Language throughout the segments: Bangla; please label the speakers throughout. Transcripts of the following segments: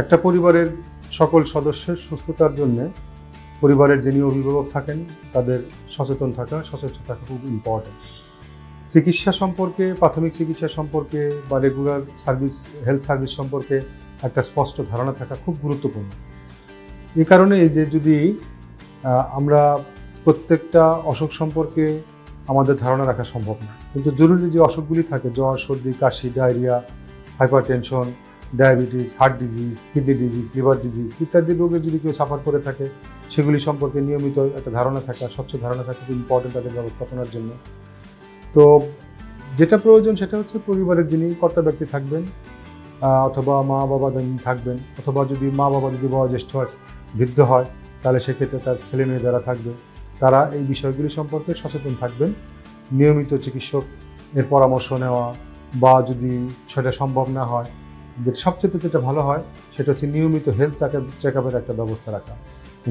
Speaker 1: একটা পরিবারের সকল সদস্যের সুস্থতার জন্য পরিবারের যিনি অভিভাবক থাকেন, তাদের সচেতন থাকা সচেতন থাকা খুব ইম্পর্টেন্ট চিকিৎসা সম্পর্কে, প্রাথমিক চিকিৎসা সম্পর্কে বা রেগুলার সার্ভিস হেলথ সার্ভিস সম্পর্কে একটা স্পষ্ট ধারণা থাকা খুব গুরুত্বপূর্ণ। এই কারণে যে যদি আমরা প্রত্যেকটা অসুখ সম্পর্কে আমাদের ধারণা রাখা সম্ভব না। কিন্তু জরুরি যে অসুখগুলি থাকে, জ্বর, সর্দি, কাশি, diarrhoea hypertension diabetes heart disease kidney disease liver disease ইত্যাদি রোগে যদি কেউ সাফার করে থাকে, সেগুলি সম্পর্কে নিয়মিত একটা ধারণা থাকা, স্বচ্ছ ধারণা থাকা খুব ইম্পর্টেন্ট তাদের ব্যবস্থাপনার জন্য। তো যেটা প্রয়োজন সেটা হচ্ছে পরিবারের যিনি কর্তা ব্যক্তি থাকবেন অথবা মা বাবা থাকবেন, অথবা যদি মা বাবা যদি বয়োজ্যেষ্ঠ হয়, বৃদ্ধ হয়, তাহলে সেক্ষেত্রে তার ছেলে মেয়ে যারা থাকবে, তারা এই বিষয়গুলি সম্পর্কে সচেতন থাকবেন। নিয়মিত চিকিৎসক এর পরামর্শ নেওয়া বা যদি সেটা সম্ভব না হয় সবচেয়ে যেটা ভালো হয়, সেটা হচ্ছে নিয়মিত হেলথ চেক আপের একটা ব্যবস্থা রাখা।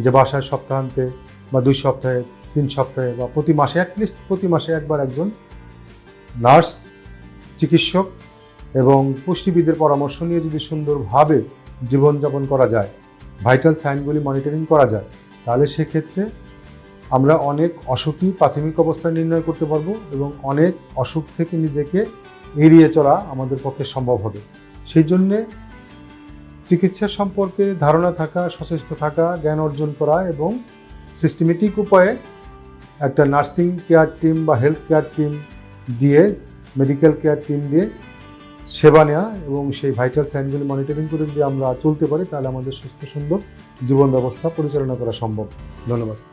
Speaker 1: যে বাসায় সপ্তাহান্তে বা দুই সপ্তাহে, তিন সপ্তাহে বা প্রতি মাসে অ্যাটলিস্ট প্রতি মাসে একবার একজন নার্স, চিকিৎসক এবং পুষ্টিবিদের পরামর্শ নিয়ে যদি সুন্দরভাবে জীবনযাপন করা যায় ভাইটাল সাইনগুলি মনিটরিং করা যায়, তাহলে সেক্ষেত্রে আমরা অনেক অসুখই প্রাথমিক অবস্থায় নির্ণয় করতে পারব এবং অনেক অসুখ থেকে নিজেকে এড়িয়ে চলা আমাদের পক্ষে সম্ভব হবে। সেই জন্যে চিকিৎসা সম্পর্কে ধারণা থাকা, সচেষ্ট থাকা, জ্ঞান অর্জন করা এবং সিস্টেমেটিক উপায়ে একটা নার্সিং কেয়ার টিম বা হেলথ কেয়ার টিম দিয়ে মেডিকেল কেয়ার টিম দিয়ে সেবা নেওয়া এবং সেই ভাইটাল সাইনগুলি মনিটরিং করে যদি আমরা চলতে পারি, তাহলে আমাদের সুস্থ, সুন্দর জীবন ব্যবস্থা পরিচালনা করা সম্ভব। ধন্যবাদ।